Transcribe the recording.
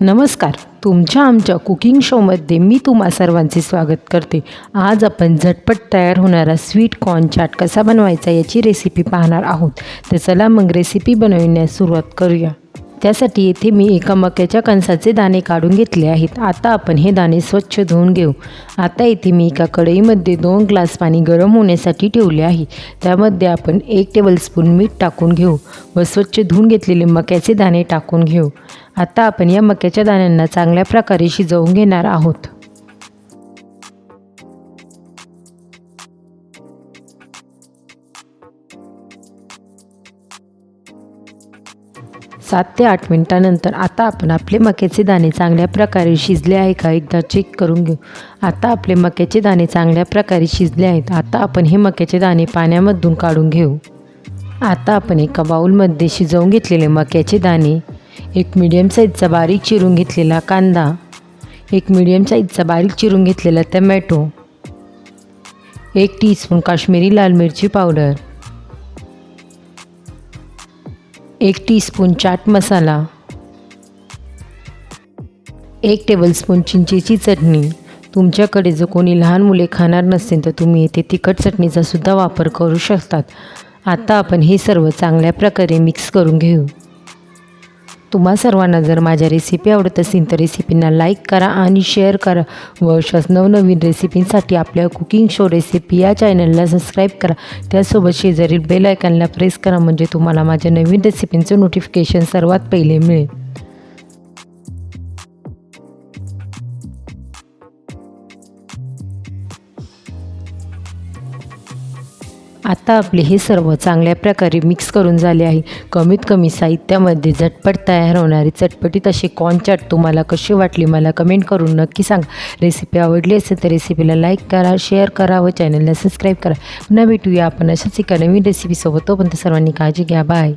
नमस्कार. तुमच्या आमच्या कुकिंग शोमध्ये मी तुम्हा सर्वांचे स्वागत करते. आज आपण झटपट तयार होणारा स्वीट कॉर्न चाट कसा बनवायचा याची रेसिपी पाहणार आहोत. तर चला मग रेसिपी बनविण्यास सुरुवात करूया. त्यासाठी येथे मी एका मक्याच्या कणसाचे दाणे काढून घेतले आहेत. आता आपण हे दाणे स्वच्छ धुवून घेऊ. आता येथे मी एका कढईमध्ये दोन ग्लास पाणी गरम होण्यासाठी ठेवले आहे. त्यामध्ये आपण एक टेबलस्पून मीठ टाकून घेऊ व स्वच्छ धुवून घेतलेले मक्याचे दाणे टाकून घेऊ. आता आपण या मक्याच्या दाण्यांना चांगल्या प्रकारे शिजवून घेणार आहोत. सात ते आठ मिनटानंतर आता आपण आपले मक्याचे दाणे चांगल्या प्रकारे शिजले आहे का एकदा चेक करून घेऊ. आता आपले मक्याचे दाणे चांगल्या प्रकारे शिजले आहेत. आता आपण हे मक्याचे दाणे पाण्यामधून काढून घेऊ. आता आपण एका बाऊलमध्ये शिजवून घेतलेले मक्याचे दाणे एक मीडियम साईजचा बारीक चिरून घेतलेला कांदा एक मीडियम साईजचा बारीक चिरून घेतलेला टमॅटो एक टीस्पून काश्मीरी लाल मिरची पावडर एक टीस्पून चाट मसाला एक टेबलस्पून चिंचेची चटणी. तुमच्याकडे जर कोणी लहान मुले खाणार नसतील तर तुम्ही येथे तिखट चटणीचा सुद्धा वापर करू शकतात. आता आपण हे सर्व चांगल्या प्रकारे मिक्स करून घेऊ. तुम्हा सर्वांना जर माझ्या रेसिपी आवडत असेल तर रेसिपींना लाईक करा आणि शेअर करा. व अशाच नवनवीन रेसिपींसाठी आपल्या कुकिंग शो रेसिपी या चॅनलला सबस्क्राईब करा. त्यासोबत शेजारील बेल आयकॉनला प्रेस करा म्हणजे तुम्हाला माझ्या नवीन रेसिपींचं नोटिफिकेशन सर्वात पहिले मिळेल. आता आपले हे सर्व चांगल्या प्रकारे मिक्स करून झाले आहे. कमीत कमी साहित्यामध्ये झटपट तयार होणारी चटपटीत असे कॉर्न चाट तुम्हाला कशी वाटली मला कमेंट करून नक्की सांगा. रेसिपी आवडली असेल तर रेसिपीला लाईक करा शेअर करा व चॅनलला सबस्क्राईब करा. पुन्हा भेटूया आपण अशाच एका नवीन रेसिपीसोबत तोपर्यंत सर्वांनी काळजी घ्या. बाय